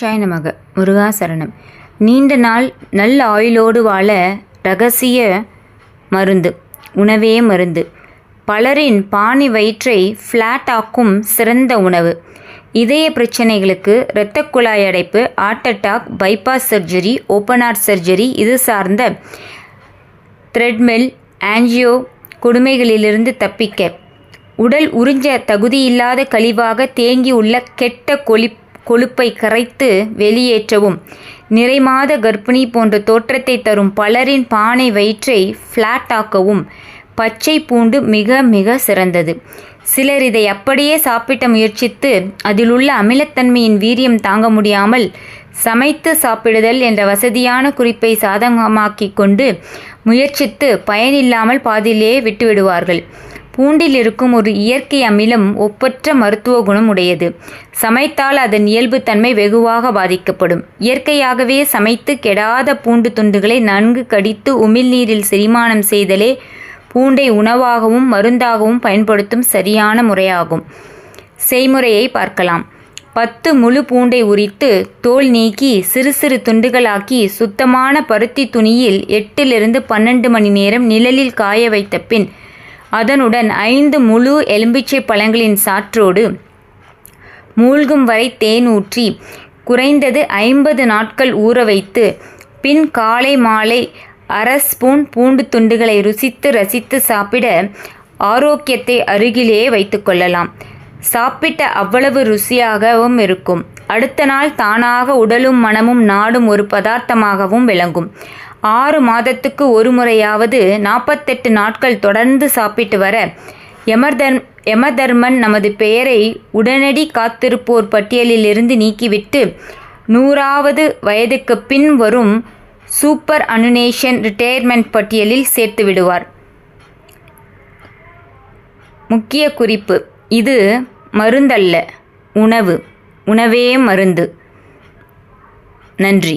சயனமாக முருகா முருகாசரணம். நீண்ட நாள் நல்ல ஆயுளோடு வாழ ரகசிய மருந்து உணவே மருந்து. பலரின் பாணி வயிற்றை ஃப்ளாட் ஆக்கும் சிறந்த உணவு. இதய பிரச்சனைகளுக்கு இரத்த குழாய் அடைப்பு heart attack bypass surgery open heart surgery இது சார்ந்த த்ரெட்மில் ஆஞ்சியோ கொடுமைகளிலிருந்து தப்பிக்க. உடல் உறிஞ்ச தகுதியில்லாத கழிவாக தேங்கியுள்ள கெட்ட கொலி கொழுப்பை கரைத்து வெளியேற்றவும். நிறைமாத கர்ப்பிணி போன்ற தோற்றத்தை தரும் பலரின் பானை வயிற்றை ஃப்ளாட் ஆக்கவும். பச்சை பூண்டு மிக மிக சிறந்தது. சிலர் இதை அப்படியே சாப்பிட்ட முயற்சித்து அதிலுள்ள அமிலத்தன்மையின் வீரியம் தாங்க முடியாமல் சமைத்து சாப்பிடுதல் என்ற வசதியான குறிப்பை சாதகமாக்கிக் கொண்டு முயற்சித்து பயனில்லாமல் பாதியிலேயே விட்டுவிடுவார்கள். பூண்டில் இருக்கும் ஒரு இயற்கை அமிலம் ஒப்பற்ற மருத்துவ குணம் உடையது. சமைத்தால் அதன் இயல்புத்தன்மை வெகுவாக பாதிக்கப்படும். இயற்கையாகவே சமைத்து கெடாத பூண்டு துண்டுகளை நன்கு கடித்து உமிழ்நீரில் செரிமானம் செய்தலே பூண்டை உணவாகவும் மருந்தாகவும் பயன்படுத்தும் சரியான முறையாகும். செய்முறையை பார்க்கலாம். பத்து முழு பூண்டை உரித்து தோல் நீக்கி சிறு சிறு துண்டுகளாக்கி சுத்தமான பருத்தி துணியில் எட்டிலிருந்து பன்னெண்டு மணி நேரம் நிழலில் காய வைத்த பின் அதனுடன் ஐந்து முழு எலும்பிச்சை பழங்களின் சாற்றோடு மூழ்கும் வரை தேன் ஊற்றி குறைந்தது ஐம்பது நாட்கள் ஊற வைத்து பின் காலை மாலை அரை ஸ்பூன் பூண்டு துண்டுகளை ருசித்து ரசித்து சாப்பிட ஆரோக்கியத்தை அருகிலேயே வைத்துக்கொள்ளலாம் சாப்பிட்ட அவ்வளவு ருசியாகவும் இருக்கும். அடுத்த நாள் தானாக உடலும் மனமும் நாடும் ஒரு பதார்த்தமாகவும் விளங்கும். ஆறு மாதத்துக்கு ஒரு முறையாவது நாற்பத்தெட்டு நாட்கள் தொடர்ந்து சாப்பிட்டு வர யமதர்ம் யமதர்மன் நமது பெயரை உடனடி காத்திருப்போர் பட்டியலிலிருந்து நீக்கிவிட்டு நூறாவது வயதுக்கு பின் வரும் சூப்பர் அனுனேஷன் ரிட்டையர்மெண்ட் பட்டியலில் சேர்த்து விடுவார். முக்கிய குறிப்பு இது மருந்தல்ல உணவு. உணவே மருந்து. நன்றி.